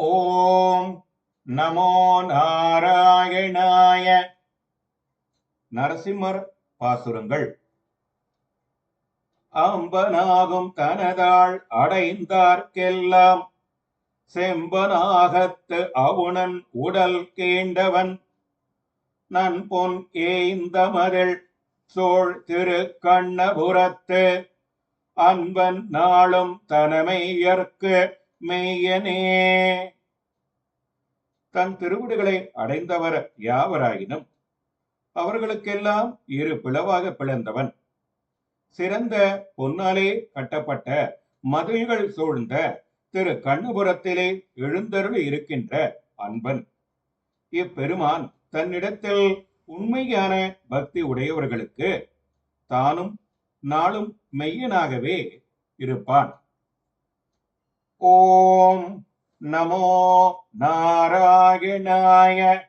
ஓம் நமோ நாராயணாய. நரசிம்மர் பாசுரங்கள். அம்பனாகும் தனதாள் அடைந்தார்க்கெல்லாம். செம்பனாகத்து அவுணன் உடல் கேண்டவன். நன்பொன் ஏய்ந்த மதில் சோழ் திரு கண்ணபுரத்து அன்பன் நாளும் தனமையற்கு மெய்யனே. தன் திருவிடுகளை அடைந்தவர் யாவராயினும் அவர்களுக்கெல்லாம் இரு பிளவாக பிளந்தவன். சிறந்த பொன்னாலே கட்டப்பட்ட மதில்கள் சூழ்ந்த திரு கண்ணபுரத்திலே எழுந்தருள் இருக்கின்ற அன்பன். இப்பெருமான் தன்னிடத்தில் உண்மையான பக்தி உடையவர்களுக்கு தானும் நாளும் மெய்யனாகவே இருப்பான். ॐ नमो नारायणाय